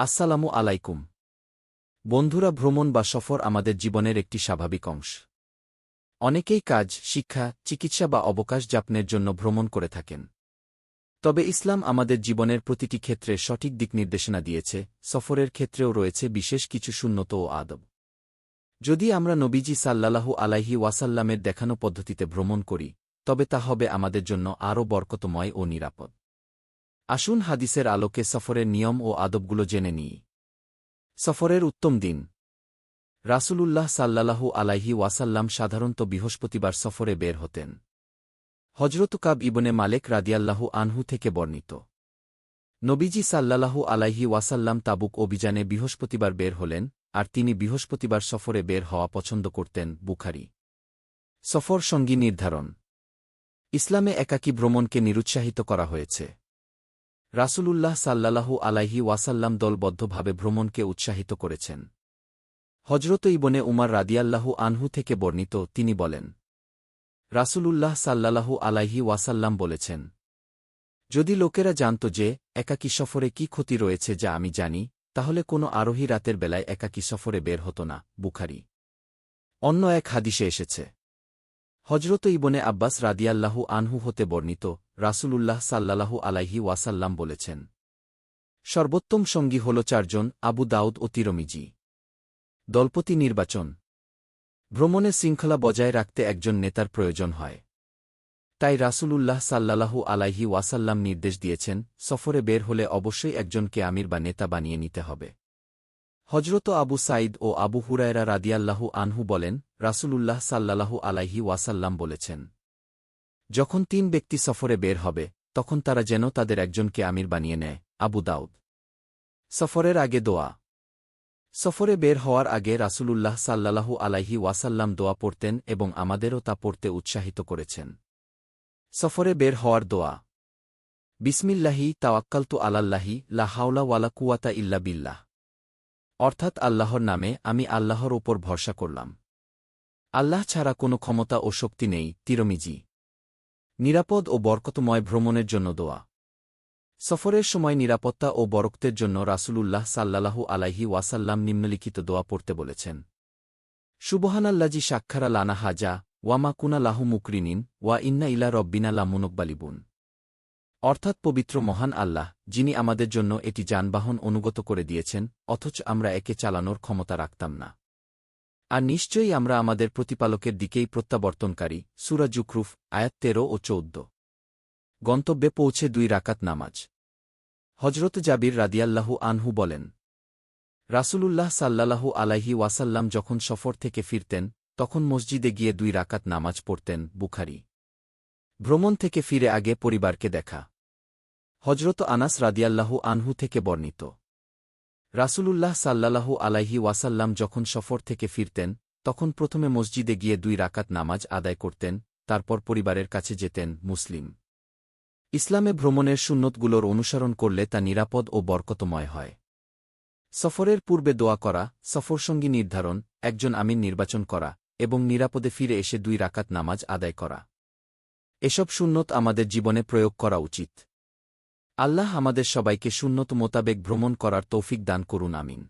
আসসালামু আলাইকুম। বন্ধুরা, ভ্রমণ বা সফর আমাদের জীবনের একটি স্বাভাবিক অংশ। অনেকেই কাজ, শিক্ষা, চিকিৎসা বা অবকাশ যাপনের জন্য ভ্রমণ করে থাকেন। তবে ইসলাম আমাদের জীবনের প্রতিটি ক্ষেত্রে সঠিক দিক নির্দেশনা দিয়েছে, সফরের ক্ষেত্রেও রয়েছে বিশেষ কিছু শূন্যত ও আদব। যদি আমরা নবীজি সাল্লাল্লাহু আলাইহি ওয়াসাল্লামের দেখানো পদ্ধতিতে ভ্রমণ করি, তবে তা হবে আমাদের জন্য আরও বরকতময় ও নিরাপদ। আসুন হাদিসের আলোকে সফরের নিয়ম ও আদবগুলো জেনে নিই। সফরের উত্তম দিন। রাসূলুল্লাহ সাল্লাল্লাহু আলাইহি ওয়াসাল্লাম সাধারণত বৃহস্পতিবার সফরে বের হতেন। হজরত কাব ইবনে মালেক রাদিয়াল্লাহু আনহু থেকে বর্ণিত। নবীজি সাল্লাল্লাহু আলাইহি ওয়াসাল্লাম তাবুক অভিযানে বৃহস্পতিবার বের হলেন, আর তিনি বৃহস্পতিবার সফরে বের হওয়া পছন্দ করতেন বুখারি। সফর সঙ্গী নির্ধারণ। ইসলামে একাকী ভ্রমণকে নিরুৎসাহিত করা হয়েছে। রাসূলুল্লাহ সাল্লাল্লাহু আলাইহি ওয়াসাল্লাম দলবদ্ধভাবে ভ্রমণকে উৎসাহিত করেছেন। হজরত ইবনে উমার রাদিয়াল্লাহু আনহু থেকে বর্ণিত তিনি বলেন, রাসূলুল্লাহ সাল্লাল্লাহু আলাইহি ওয়াসাল্লাম বলেছেন, যদি লোকেরা জানত যে একাকী সফরে কি ক্ষতি রয়েছে যা আমি জানি, তাহলে কোনো আরোহী রাতের বেলায় একাকী সফরে বের হতো না। বুখারি। অন্য এক হাদিসে এসেছে হজরত ইবনে আব্বাস রাদিয়াল্লাহু আনহু হতে বর্ণিত রাসূলুল্লাহ সাল্লাল্লাহু আলাইহি ওয়াসাল্লাম বলেছেন, সর্বোত্তম সঙ্গী হল চারজন আবু দাউদ ও তিরমিজি। দলপতি নির্বাচন। ভ্রমণে শৃঙ্খলা বজায় রাখতে একজন নেতার প্রয়োজন হয়। তাই রাসূলুল্লাহ সাল্লাল্লাহু আলাইহি ওয়াসাল্লাম নির্দেশ দিয়েছেন, সফরে বের হলে অবশ্যই একজনকে আমির বা নেতা বানিয়ে নিতে হবে। হজরত আবু সাইদ ও আবু হুরায়রা রাদিয়াল্লাহু আনহু বলেন, রাসূলুল্লাহ সাল্লাল্লাহু আলাইহি ওয়াসাল্লাম বলেছেন, যখন তিন ব্যক্তি সফরে বের হবে, তখন তারা যেন তাদের একজনকে আমির বানিয়ে নেয়, আবু দাউদ। সফরের আগে দোয়া। সফরে বের হওয়ার আগে রাসূলুল্লাহ সাল্লাল্লাহু আলাইহি ওয়াসাল্লাম দোয়া পড়তেন এবং আমাদেরও তা পড়তে উৎসাহিত করেছেন। সফরে বের হওয়ার দোয়া। বিসমিল্লাহি তাওয়াক্কাল তাওয়াক্কালতু আলাল্লাহি লা হাওলা ওয়ালা কুয়াতা ইল্লা বিল্লাহ। অর্থাৎ আল্লাহর নামে আমি আল্লাহর ওপর ভরসা করলাম। আল্লাহ ছাড়া কোনো ক্ষমতা ও শক্তি নেই, তিরমিজি। নিরাপদ ও বরকতময় ভ্রমণের জন্য দোয়া। সফরের সময় নিরাপত্তা ও বরক্তের জন্য রাসূলুল্লাহ সাল্লাল্লাহু আলাইহি ওয়াসাল্লাম নিম্নলিখিত দোয়া পড়তে বলেছেন। সুবহানাল্লাজি সাক্ষারা লানা হাজা ওয়ামা কুনা লাহু মুকরিনিন, ওয়া ইন্না ইলা রব্বিনা লামুনকবালিবুন। অর্থাৎ পবিত্র মহান আল্লাহ, যিনি আমাদের জন্য এটি যানবাহন অনুগত করে দিয়েছেন, অথচ আমরা একে চালানোর ক্ষমতা রাখতাম না। আর নিশ্চয়ই আমরা আমাদের প্রতিপালকের দিকেই প্রত্যাবর্তনকারী, সুরা জুকরুফ আয়াত তেরো ও চৌদ্দ। গন্তব্যে পৌঁছে দুই রাকাত নামাজ। হজরত জাবির রাদিয়াল্লাহু আনহু বলেন, রাসূলুল্লাহ সাল্লাল্লাহু আলাইহি ওয়াসাল্লাম যখন সফর থেকে ফিরতেন, তখন মসজিদে গিয়ে দুই রাকাত নামাজ পড়তেন বুখারি। ভ্রমণ থেকে ফিরে আগে পরিবারকে দেখা। হজরত আনাস রাদিয়াল্লাহু আনহু থেকে বর্ণিত। রাসূলুল্লাহ সাল্লাল্লাহু আলাইহি ওয়াসাল্লাম যখন সফর থেকে ফিরতেন, তখন প্রথমে মসজিদে গিয়ে দুই রাকাত নামাজ আদায় করতেন, তারপর পরিবারের কাছে যেতেন মুসলিম। ইসলামে ভ্রমণের সুন্নতগুলোর অনুসরণ করলে তা নিরাপদ ও বরকতময় হয়। সফরের পূর্বে দোয়া করা, সফরসঙ্গী নির্ধারণ, একজন আমিন নির্বাচন করা এবং নিরাপদে ফিরে এসে দুই রাকাত নামাজ আদায় করা। এসব সুন্নত আমাদের জীবনে প্রয়োগ করা উচিত। আল্লাহ আমাদের সবাইকে শূন্যত মোতাবেক ভ্রমণ করার তৌফিক দান করুন আমিন।